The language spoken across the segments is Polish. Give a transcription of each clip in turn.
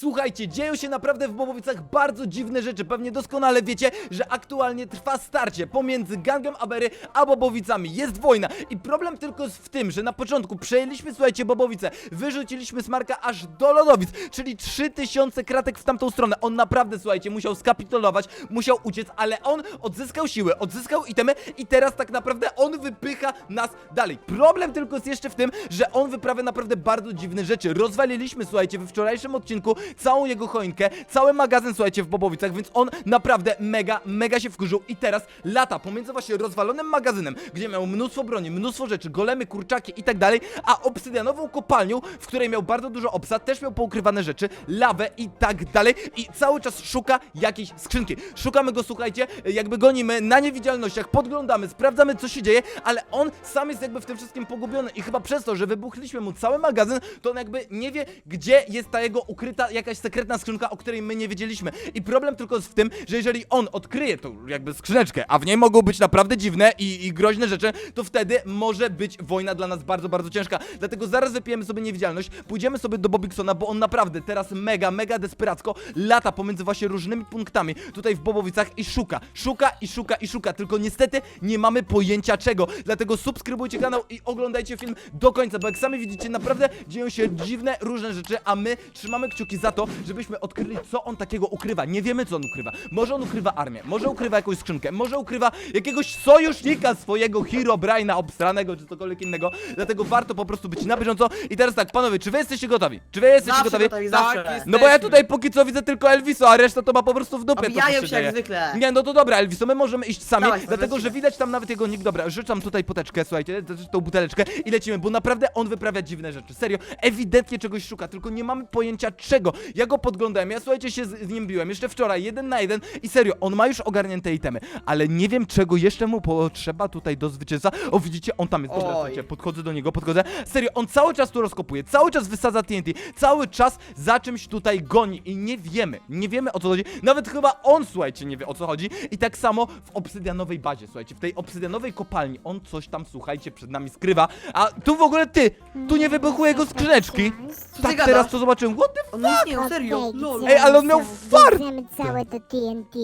Słuchajcie, dzieją się naprawdę w Bobowicach bardzo dziwne rzeczy. Pewnie doskonale wiecie, że aktualnie trwa starcie pomiędzy gangiem Abery a Bobowicami. Jest wojna i problem tylko jest w tym, że na początku przejęliśmy, słuchajcie, Bobowice, wyrzuciliśmy Smarka aż do Lodowic, czyli 3000 kratek w tamtą stronę. On naprawdę, słuchajcie, musiał skapitulować, musiał uciec, ale on odzyskał siły, odzyskał itemy i teraz tak naprawdę on wypycha nas dalej. Problem tylko jest jeszcze w tym, że on wyprawia naprawdę bardzo dziwne rzeczy. Rozwaliliśmy, słuchajcie, we wczorajszym odcinku całą jego choinkę, cały magazyn, słuchajcie, w Bobowicach, więc on naprawdę mega, mega się wkurzył. I teraz lata pomiędzy właśnie rozwalonym magazynem, gdzie miał mnóstwo broni, mnóstwo rzeczy, golemy, kurczaki i tak dalej, a obsydianową kopalnią, w której miał bardzo dużo obsa, też miał poukrywane rzeczy, lawę i tak dalej. I cały czas szuka jakiejś skrzynki. Szukamy go, słuchajcie, jakby gonimy na niewidzialnościach, podglądamy, sprawdzamy co się dzieje, ale on sam jest jakby w tym wszystkim pogubiony. I chyba przez to, że wybuchliśmy mu cały magazyn, to on jakby nie wie, gdzie jest ta jego ukryta jakaś sekretna skrzynka, o której my nie wiedzieliśmy. I problem tylko jest w tym, że jeżeli on odkryje tą jakby skrzyneczkę, a w niej mogą być naprawdę dziwne i, i groźne rzeczy, to wtedy może być wojna dla nas bardzo, bardzo ciężka. Dlatego zaraz wypijemy sobie niewidzialność, pójdziemy sobie do Bobiksona, bo on naprawdę teraz mega, mega desperacko lata pomiędzy właśnie różnymi punktami tutaj w Bobowicach i szuka, szuka i szuka i szuka, tylko niestety nie mamy pojęcia czego. Dlatego subskrybujcie kanał i oglądajcie film do końca, bo jak sami widzicie, naprawdę dzieją się dziwne, różne rzeczy, a my trzymamy kciuki za to, żebyśmy odkryli, co on takiego ukrywa. Nie wiemy, co on ukrywa. Może on ukrywa armię, może ukrywa jakąś skrzynkę, może ukrywa jakiegoś sojusznika swojego Herobrine'a obstranego, czy cokolwiek innego. Dlatego warto po prostu być na bieżąco. I teraz tak, panowie, czy wy jesteście gotowi? Czy wy jesteście Zawsze gotowi? gotowi, zawsze. Tak, jest. No bo ja tutaj póki co widzę tylko Elviso, a reszta to ma po prostu w dupie to, co Obijają się jak zwykle. Nie, no to dobra, Elviso, my możemy iść sami, Dawaj, dlatego lecimy. że widać tam nawet jego nick. Dobra, życzam tutaj poteczkę, słuchajcie, t- tą buteleczkę i lecimy, bo naprawdę on wyprawia dziwne rzeczy. Serio, ewidentnie czegoś szuka, tylko nie mamy pojęcia czego. Ja go podglądałem, ja słuchajcie się z, z nim biłem, jeszcze wczoraj, jeden na jeden i serio, on ma już ogarnięte itemy, ale nie wiem czego jeszcze mu potrzeba tutaj do zwycięstwa. O, widzicie, on tam jest, dobra, Oj. słuchajcie, podchodzę do niego, podchodzę. Serio, on cały czas tu rozkopuje, cały czas wysadza TNT, cały czas za czymś tutaj goni i nie wiemy, nie wiemy o co chodzi. Nawet chyba on, słuchajcie, nie wie o co chodzi. I tak samo w obsydianowej bazie, słuchajcie, w tej obsydianowej kopalni on coś tam, słuchajcie, przed nami skrywa. A tu w ogóle ty, tu nie wybuchły jego skrzyneczki. Co ty Tak gadasz? teraz to zobaczyłem. What the On nie istnieją, serio. Lol. Ej, ale on miał fart! Całe to TNT.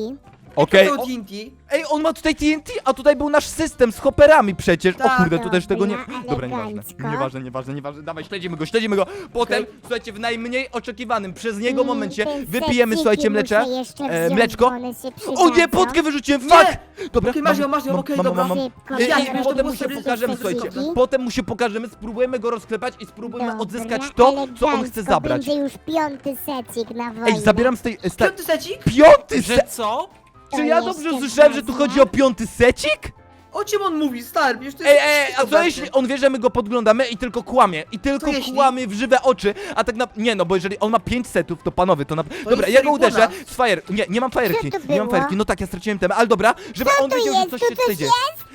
Okej. To TNT. Ej, on ma tutaj TNT, a tutaj był nasz system z hopperami przecież. O Tak. kurde, tu też tego nie. Dobra, Dobra, nieważne. elegancko. Nieważne, nieważne, nieważne. Dawaj, śledzimy go, śledzimy go. Potem, Okej. słuchajcie, w najmniej oczekiwanym przez niego Mm, momencie wypijemy, seciki słuchajcie, mlecze. muszę jeszcze E, wziąć, mleczko. bo one się O nie, przydadzą. potkę wyrzuciłem, fuck! Dobra, Okej, masz ją, masz ją, okej, dobra. Szybko, Ja potem mu się pokażemy, słuchajcie. Potem mu się pokażemy, spróbujemy go rozklepać i spróbujemy Dobra, odzyskać to, co on elegancko, chce zabrać. Będzie już piąty secik na wojnę. Ej, zabieram z tej... Z tej Piąty secik? piąty Że se... co? Czy ja dobrze słyszałem, że tu chodzi o piąty secik? O czym on mówi, stary? Przecież to Ej, jest... ej, a co jeśli on wie, że my go podglądamy i tylko kłamie? I tylko Co jeśli? kłamie w żywe oczy, a tak na... Nie no, bo jeżeli on ma 5 setów, to panowie, to na... Dobra, jest ja go uderzę z fire... Nie, nie mam fajerki, to nie mam było? fajerki, no tak, ja straciłem temat, ale dobra, żeby on wiedział, jest? że coś Tu się tutaj coś dzieje.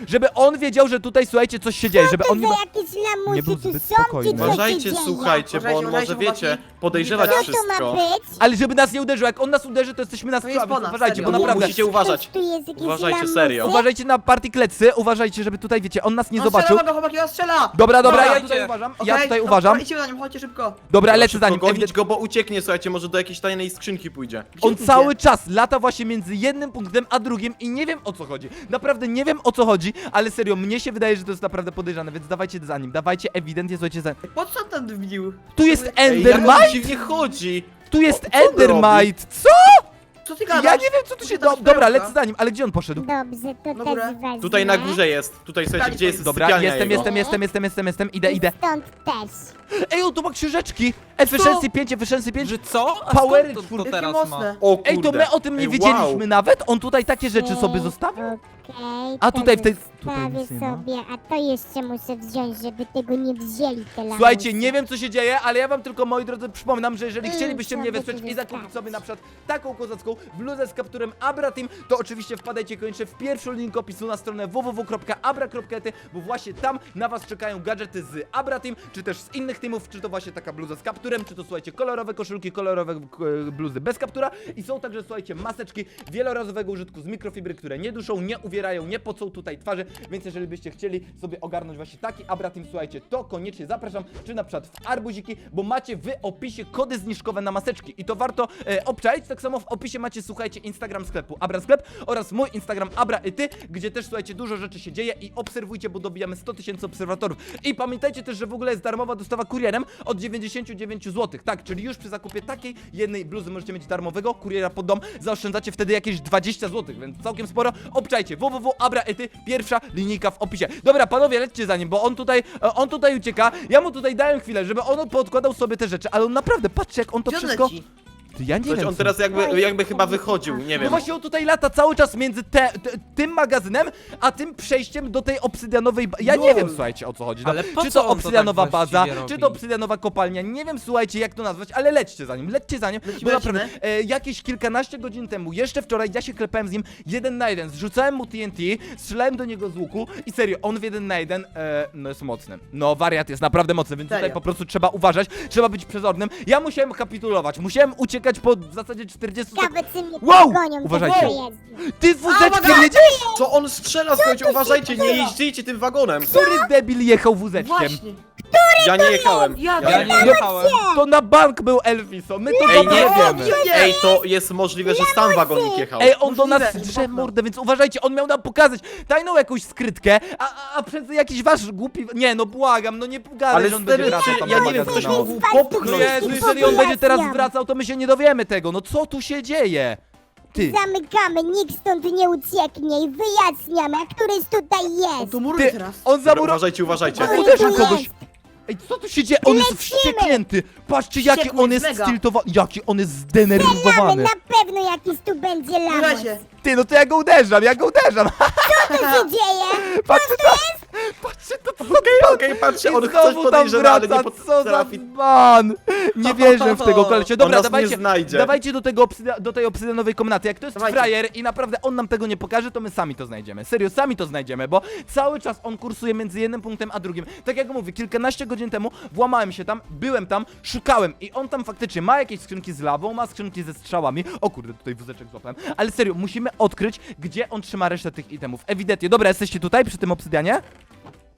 Żeby on wiedział, że tutaj, słuchajcie, coś się dzieje, żeby on nie... to ma- za jakieś nie był tu zbyt są, czy spokojny. co się Uważajcie, dzieje? słuchajcie, bo on Uważajcie, może, uważajcie, wiecie, chłopaki. podejrzewać Co to ma wszystko. być? Ale żeby nas nie uderzył, jak on nas uderzy, to jesteśmy na To jest uważajcie, serio. bo naprawdę... Musicie uważać. Tu jest jakieś Uważajcie, lamusy. serio. Uważajcie na party klecy, uważajcie, żeby tutaj, wiecie, on nas nie On zobaczył. strzela, chłopaki, on strzela! Dobra, dobra, ja Dawajcie. tutaj uważam, ja Okej, tutaj no, uważam. Idźcie na nim, chodźcie szybko. Dobra, lecę za nim, gonić go, bo ucieknie, słuchajcie, może do jakiejś tajnej skrzynki pójdzie. Gdzie On idzie? cały czas lata właśnie między jednym punktem a drugim i nie wiem o co chodzi. Naprawdę nie wiem o co chodzi, ale serio, mnie się wydaje, że to jest naprawdę podejrzane, więc dawajcie za nim, dawajcie ewidentnie, słuchajcie za nim. Po co on tam wbił? Tu jest Ej, jak on Endermite? dziwnie chodzi. Tu jest O, co on Endermite! Co? Co ty gadasz? Ja nie wiem co tu się... Do, dobra, lecę za nim, ale gdzie on poszedł? Dobrze, to Na też górę. wezmę. Tutaj na górze jest. Tutaj, słuchajcie, gdzie jest Dobra, sypialnia jestem, jego. jestem, jestem, jestem, jestem, jestem, idę, I idę. stąd też. Ej, on tu ma książeczki! Efficiency 5, Efficiency 5. Że co? A Powery skąd to, to teraz Jakie ma? mocne. O kurde. Ej, to my o tym nie Ej, wiedzieliśmy wow. nawet? On tutaj takie rzeczy sobie zostawił? Okej, A to tutaj w tej- tutaj zostawię nic nie ma. sobie, a to jeszcze muszę wziąć, żeby tego nie wzięli te lamusy. Słuchajcie, nie wiem co się dzieje, ale ja wam tylko, moi drodzy, przypominam, że jeżeli Mm, chcielibyście mnie wesprzeć i zakupić zostawić. sobie na przykład taką kozacką bluzę z kapturem Abra Team, to oczywiście wpadajcie koniecznie w pierwszy link opisu na stronę www.abra.ety, bo właśnie tam na was czekają gadżety z Abra Team, czy też z innych teamów, czy to właśnie taka bluza z kapturem, kapturem, czy to słuchajcie, kolorowe koszulki, kolorowe e, bluzy bez kaptura. I są także, słuchajcie, maseczki wielorazowego użytku z mikrofibry, które nie duszą, nie uwierają, nie pocą tutaj twarzy, więc jeżeli byście chcieli sobie ogarnąć właśnie taki Abratim, słuchajcie, to koniecznie zapraszam, czy na przykład w Arbuziki, bo macie w opisie kody zniżkowe na maseczki. I to warto e, obczaić, tak samo w opisie macie, słuchajcie, Instagram sklepu Abra Sklep oraz mój Instagram Abra i ty, gdzie też, słuchajcie, dużo rzeczy się dzieje i obserwujcie, bo dobijamy 100 tysięcy obserwatorów. I pamiętajcie też, że w ogóle jest darmowa dostawa kurierem od 99 zł. Tak, czyli już przy zakupie takiej jednej bluzy możecie mieć darmowego kuriera pod dom, zaoszczędzacie wtedy jakieś 20 zł, więc całkiem sporo. Obczajcie, www.abraety, pierwsza linijka w opisie. Dobra, panowie, lećcie za nim, bo on tutaj, e, on tutaj ucieka. Ja mu tutaj dałem chwilę, żeby on podkładał sobie te rzeczy, ale on naprawdę, patrzcie jak on to Gdzie wszystko... leci? Ty, ja nie wiem, on co- teraz jakby, jakby chyba wychodził, nie no wiem. właśnie on tutaj lata cały czas między te, te, tym magazynem, a tym przejściem do tej obsydianowej ba- Ja nie Lol. wiem, słuchajcie, o co chodzi. No, Ale po czy co to on to obsydianowa tak baza, właściwie czy robi? to obsydianowa kopalnia, nie wiem, słuchajcie, jak to nazwać, ale lećcie za nim, lećcie za nim, Lecimy, bo naprawdę, lecimy. e, jakieś kilkanaście godzin temu, jeszcze wczoraj, ja się klepałem z nim jeden na jeden, zrzucałem mu TNT, strzelałem do niego z łuku i serio, on w jeden na jeden, e, no jest mocny. No, wariat jest naprawdę mocny, więc tutaj Serio. po prostu trzeba uważać, trzeba być przezornym. Ja musiałem kapitulować, musiałem uciekać po w zasadzie 40 sekund. Ciekawe, czy mnie Wow! gonią, Uważajcie. Ty wózeczkiem jedziesz? Co on strzela, słuchajcie, uważajcie, nie jeździcie tym wagonem. Który debil jechał wózeczkiem? Właśnie. Ja nie jechałem. Ja Ja nie jechałem. To na bank był Elviso, my to Ej, dobrze nie, wiemy. Ej, to jest możliwe, że sam wagonik jechał. Ej, on do nas Możliwe. drze mordę, więc uważajcie, on miał nam pokazać tajną jakąś skrytkę, a, a, a przez jakiś wasz głupi... Nie, no błagam, no nie gadaj, Ale że on stary, będzie wracał czy- tam ja do nie wiem, ktoś magazynu. mógł No popchnąć. Jezu, jeżeli on będzie teraz wracał, to my się nie dowiemy tego, no co tu się dzieje? Ty, Zamykamy, nikt stąd nie ucieknie i wyjaśniamy, a któryś tutaj On jest. to muruje ty, teraz. on Dobra, zamuro... uważajcie, uważajcie. Który uderzył kogoś. Ej, co tu się dzieje? On jest Lecimy. wścieknięty. Patrzcie, jaki Wściekły on jest mega. stiltowany, jaki on jest Mamy, zdenerwowany. na pewno jakiś tu będzie Na lamus. razie. Ty, no to ja go uderzam, ja go uderzam. Co tu się dzieje? Patrzcie to, patrzcie to, co Okej, okej, patrzcie, on I znowu tam ale nie wraca, co za potrafi. ban! Nie wierzę w tego kolesia. Dobra, nas nie dawajcie, znajdzie. dawajcie do, tego obsydia, do tej obsydianowej komnaty. Jak to jest Dawajcie. frajer i naprawdę on nam tego nie pokaże, to my sami to znajdziemy. Serio, sami to znajdziemy, bo cały czas on kursuje między jednym punktem a drugim. Tak jak mówię, kilkanaście godzin temu włamałem się tam, byłem tam, szukałem i on tam faktycznie ma jakieś skrzynki z lawą, ma skrzynki ze strzałami. O kurde, tutaj wózeczek złapałem. Ale serio, musimy odkryć, gdzie on trzyma resztę tych itemów. Ewidentnie. Dobra, jesteście tutaj przy tym obsydianie?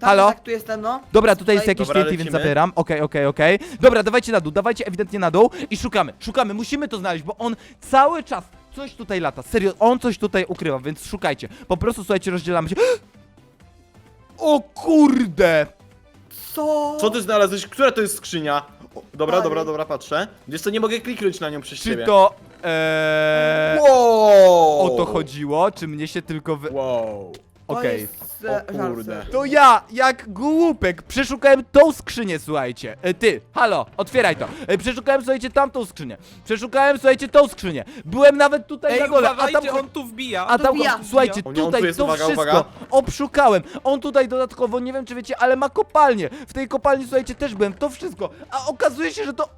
Tak, Halo? Tak, tu jestem, no. Dobra, tutaj jest jakiś Dobra, TNT, więc lecimy. zabieram. Okej, okej, okej. Dobra, dawajcie na dół, dawajcie ewidentnie na dół i szukamy, szukamy, musimy to znaleźć, bo on cały czas coś tutaj lata. Serio, on coś tutaj ukrywa, więc szukajcie. Po prostu, słuchajcie, rozdzielamy się. O kurde! Co? Co ty znalazłeś? Która to jest skrzynia? O, dobra, Ale- dobra, dobra, patrzę. Wiesz co, nie mogę kliknąć na nią przez Czy ciebie. to... Eee, Wow! o to chodziło, czy mnie się tylko wy... Wow. To Okej. jest, e, O kurde. To ja, jak głupek, przeszukałem tą skrzynię, słuchajcie. E, ty, halo, otwieraj to. E, przeszukałem, słuchajcie, tamtą skrzynię. Przeszukałem, słuchajcie, tą skrzynię. Byłem nawet tutaj Ej, na dole, a uważajcie, tam... on tu wbija. A tam, wbija. słuchajcie, O nie, on tutaj tu jest, to uwaga, wszystko uwaga. obszukałem. On tutaj dodatkowo, nie wiem czy wiecie, ale ma kopalnię. W tej kopalni, słuchajcie, też byłem, to wszystko. A okazuje się, że to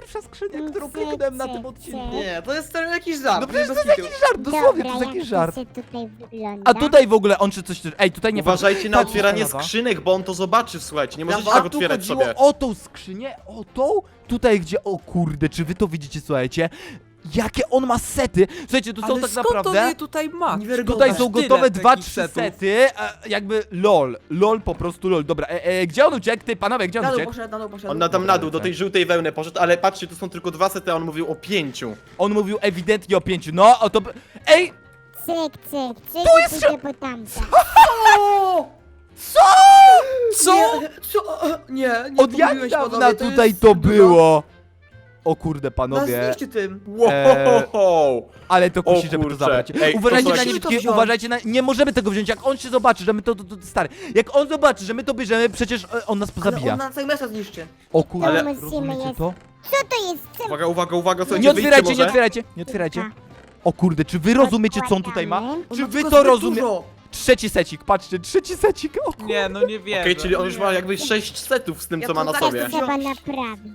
pierwsza skrzynia, którą Cyk, kliknąłem na tym odcinku. Nie, to jest serio jakiś żart. No przecież to bez jest kitu. jakiś żart, dosłownie, to jest jakiś jak żart. to się tutaj wygląda? A tutaj w ogóle on czy coś... Ej, tutaj nie Uważajcie na Patrz, otwieranie lawa. skrzynek, bo on to zobaczy, słuchajcie. Nie możecie A A tak tu otwierać chodziło sobie. o tą skrzynię, o tą, tutaj gdzie, o kurde, czy wy to widzicie, słuchajcie? Jakie on ma sety? Słuchajcie, tu są Ale tak skąd naprawdę... on je tutaj ma? Niewiarygodne. Tutaj są Tyle gotowe takich dwa, trzy setów. sety, a jakby lol, lol po prostu lol. Dobra, e, e, gdzie on uciekł? Ty, panowie, gdzie on Na dół uciekł? poszedł, na dół poszedł. On na tam na dół, do tej żółtej wełny poszedł, ale patrzcie, tu są tylko dwa sety, a on mówił o pięciu. On mówił ewidentnie o pięciu, no, o to... Ej, Cyk, cyk, cyk, Tu jest pójdę po tamte. O! co? Co? Nie, co? Nie, nie Od jak pomyliłeś, dawna panowie, to tutaj jest to dużo. było? O kurde, Nas panowie, zniszczy tym. Wow! ale to kusi, O żeby to kurczę. zabrać. Ej, uważajcie to na to wziąć. uważajcie na... Nie możemy tego wziąć, jak on się zobaczy, że my to, to, to... Stary, jak on zobaczy, że my to bierzemy, przecież e, on nas Ale pozabija. on na całe miasto zniszczy. O kurde, Ale- rozumiecie to? Co to jest? Co? Uwaga, uwaga, uwaga, słuchajcie, Nie wyjdźcie otwierajcie, nie może. otwierajcie, nie otwierajcie. O kurde, czy wy rozumiecie, co on tutaj ma? Odkładamy. On Czy ma wy tylko to zbyt rozumiecie? dużo. Trzeci secik, patrzcie, trzeci secik, o kurde. Nie, no nie wiem. Okej, czyli on już ma jakby sześć setów z tym, co ma na Ja to sobie. tak Trzeba naprawić.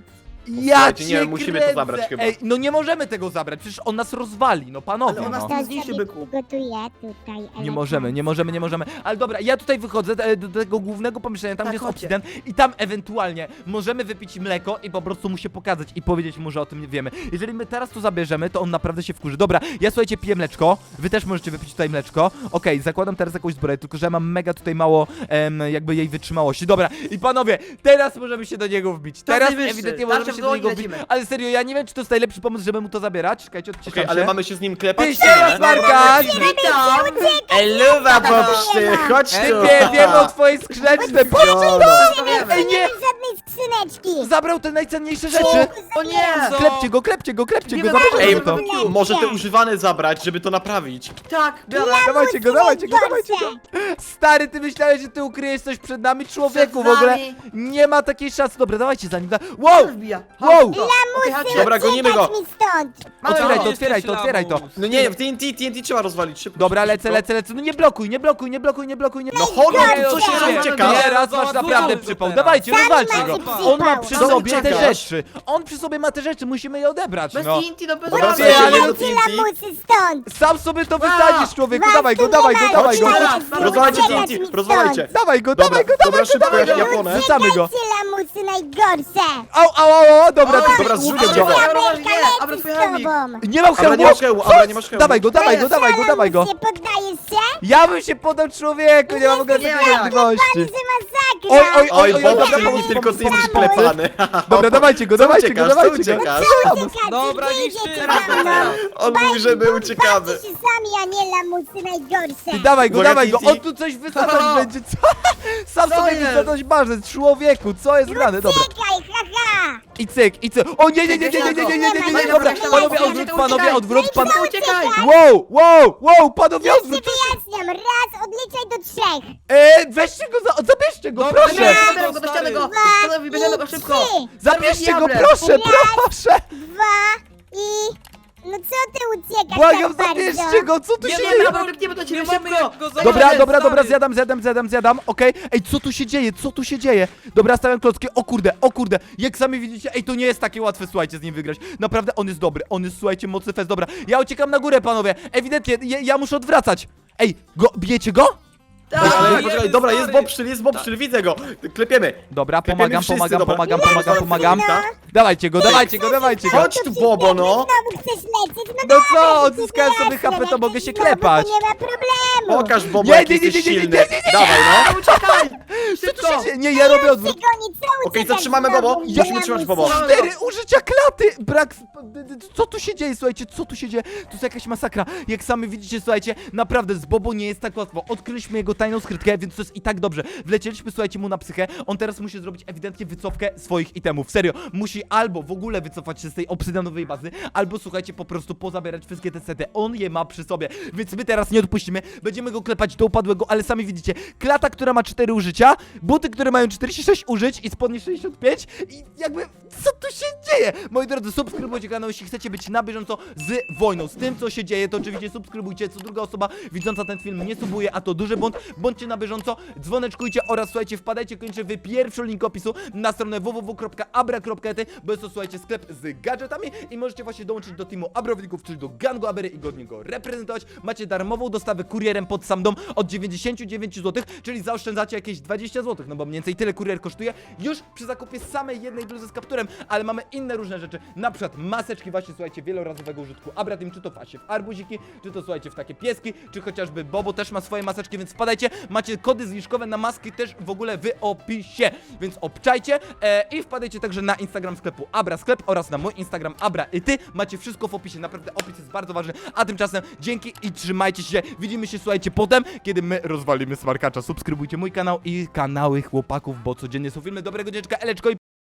Ja Słuchajcie, cię nie, musimy to kręcę. zabrać chyba. Ej, no nie możemy tego zabrać, przecież on nas rozwali, no panowie, Ale on nas no. zniszczy, sobie byku. gotuję tutaj. Nie możemy, nie możemy, nie możemy. Ale dobra, ja tutaj wychodzę e, do tego głównego pomieszczenia, tam Tak, gdzie jest chodźcie. obsydian i tam ewentualnie możemy wypić mleko i po prostu mu się pokazać i powiedzieć mu, że o tym nie wiemy. Jeżeli my teraz to zabierzemy, to on naprawdę się wkurzy. Dobra, ja słuchajcie, piję mleczko, wy też możecie wypić tutaj mleczko. Okej, zakładam teraz jakąś zbroję, tylko że ja mam mega tutaj mało em, jakby jej wytrzymałości. Dobra, i panowie, teraz możemy się do niego wbić. Teraz najwyższy. ewidentnie Tarczę w się do niego lecimy. Ale serio, ja nie wiem, czy to jest najlepszy pomysł, żeby mu to zabierać. Czekajcie, odciszam Okej, się. ale mamy się z nim klepać, Ty czy się nie? Marka! Witam! Eluwa, poprzy, chodź tu! Typie, wiem o twojej skrzeczce, patrz No, Ej, nie! żadnej skrzyneczki. Zabrał te najcenniejsze rzeczy! O nie! Klepcie go, klepcie go, klepcie Nie go, zabierzcie Ej, to! może te używane zabrać, żeby to naprawić. Tak, biorę. Dawajcie go, dawajcie go, dawajcie go! Stary, ty myślałeś, że ty ukryjesz coś przed nami? Człowieku, w Przed ogóle nami. nie ma takiej szansy. Dobra, dawajcie za nim. da- Wow! Wbija. Wow! Chodź, szybko. Okej, chodźcie. Dobra, gonimy go. Uciekać mi stąd. Mamy Otwieraj go. to, otwieraj to, otwieraj to. No nie, w TNT, TNT trzeba rozwalić szybko. Dobra, lecę, lecę, lecę. No nie blokuj, nie blokuj, nie blokuj, nie blokuj, nie No chodź, Ej, co się ej, ucieka? ej, Teraz masz naprawdę przypał. Dawajcie, rozwalcie macie go. przypał. On ma przy sobie te rzeczy. On przy sobie ma te rzeczy, musimy je odebrać, Bez no. TNT, no bez Dobra, rady. ale- nie lamusy stąd. Sam sobie to Wow. wysadzisz, człowieku. Was Dawaj go, dawaj nie go, ma, dawaj go. Chodźcie, uciekać dobra, mi Rozwalajcie stąd. TNT, rozwalajcie. Dawaj go, Dobra, dawaj go, dobra, dawaj go, szybko, dawaj jak go. Japonę. Wrzucamy go. Uciekajcie, lamusy najgorsze. Au, au, au, dobra, ty dobra, zrzucam go. Abra, twój z tobą. Nie mam Abra, hełmu. nie masz hełmu, Abra, nie masz hełmu. Dawaj go, dawaj go, dawaj go, dawaj go. Nie poddajesz się? Ja bym się podał człowieku, nie mam w ogóle Nie, takiej nie, możliwości. Że masakra. Oj, oj, Oj, oj, dobra, nie tylko ty jesteś klepany. Dobra, dawajcie go, dawajcie go, uciekasz, dawajcie go. uciekasz? Uciekacie, Dobra, wyjdziecie za mną. On mówi, że my uciekamy. Bawcie się sami, a nie lamusy najgorsze. Ty dawaj go, Uwaga, dawaj go, on tu coś wysadzać będzie, co? Sam Co sobie jest? wysadzać marzec, człowieku, co jest grane, dobra. Haha. I cyk, i cyk. O nie, nie, nie, nie, nie, nie, nie, nie, nie, nie, dobra, panowie, odwrót, panowie, odwrót, pan... Uciekaj! Wow, wow, wow, panowie, ci odwrót. wyjaśniam. Raz, odliczaj do trzech. Eee, weźcie go, za, zabierzcie go, Dobra, proszę. nie. Bierzemy go, bierzemy go! Bierzemy go szybko! Zabierzcie go, Diable. proszę, proszę. dwa i... No co ty uciekasz Błagam, tak zabierzcie go, co tu Nie się no, dzieje? Dobra, biegniemy do ciebie Nie mamy szybko! jak go Dobra, dobra, dobra, zjadam, zjadam, zjadam, zjadam, okej. Ej, co tu się dzieje, co tu się dzieje? Dobra, stawiam klocki, o kurde, o kurde, jak sami widzicie, ej, to nie jest takie łatwe, słuchajcie, z nim wygrać. Naprawdę, on jest dobry, on jest, słuchajcie, mocny fest, dobra. Ja uciekam na górę, panowie, ewidentnie, ja, ja muszę odwracać. Ej, go, bijecie go? Tak! Jeden poczekaj, dobra, jest stary. Bobsztyl, jest Bobsztyl, widzę go. Klepiemy. Dobra, Klepiemy pomagam, wszyscy, pomagam, dobra. pomagam, pomagam, pomagam. Dawajcie go, dawajcie go, dawajcie go. Chodź tu, Bobo, no. Znowu chcesz lecieć? No, No dawaj, co, odzyskałem sobie HP, to mogę się znowu, klepać. Nie ma problemu. Pokaż, Bobo, Nie, jak nie, nie, jesteś nie, nie, nie, silny. nie, nie, nie. Dawaj, no. Uciekaj! Szybko! się? Nie, ja robię odwrót. Okej, zatrzymamy znowu, Bobo. Musimy trzymać? Bobo. Cztery użycia klaty! Brak. sp- d- d- Co tu się dzieje, słuchajcie? Co tu się dzieje? To jest jakaś masakra. Jak sami widzicie, słuchajcie, naprawdę z Bobo nie jest tak łatwo. Odkryliśmy jego tajną skrytkę, więc to jest i tak dobrze. Wlecieliśmy, słuchajcie, mu na psychę. On teraz musi zrobić ewidentnie wycofkę swoich itemów. Serio, musi albo w ogóle wycofać się z tej obsydianowej bazy, albo słuchajcie, po prostu pozabierać wszystkie te sety. On je ma przy sobie, więc my teraz nie odpuścimy. Będziemy go klepać do upadłego, ale sami widzicie, klata, która ma 4 użycia, buty, które mają 46 użyć i spodnie 65 i jakby co tu się dzieje? Moi drodzy, subskrybujcie kanał, jeśli chcecie być na bieżąco z wojną, z tym co się dzieje, to oczywiście subskrybujcie, co druga osoba widząca ten film nie subuje, a to duży błąd, bądźcie na bieżąco, dzwoneczkujcie oraz słuchajcie, wpadajcie koniecznie w pierwszy link opisu na stronę www.abra.ety, bo jest to słuchajcie sklep z gadżetami i możecie właśnie dołączyć do teamu Abrowników, czyli do gangu Abery i godnie go reprezentować. Macie darmową dostawę kurierem pod sam dom od 99 zł, czyli zaoszczędzacie jakieś 20 zł, no bo mniej więcej tyle kurier kosztuje już przy zakupie samej jednej bluzy z kapturem, ale mamy inne różne rzeczy, na przykład maseczki właśnie, słuchajcie, wielorazowego użytku Abratim, czy to właśnie w arbuziki, czy to słuchajcie w takie pieski, czy chociażby Bobo też ma swoje maseczki, więc wpadajcie, macie kody zniżkowe na maski też w ogóle w opisie, więc obczajcie e, i wpadajcie także na Instagram sklepu Abra Sklep oraz na mój Instagram Abra i ty, macie wszystko w opisie, naprawdę opis jest bardzo ważny, a tymczasem dzięki i trzymajcie się, widzimy się słuchajcie potem, kiedy my rozwalimy smarkacza, subskrybujcie mój kanał i kanały chłopaków, bo codziennie są filmy, dobrego dzieczka, Eleczko i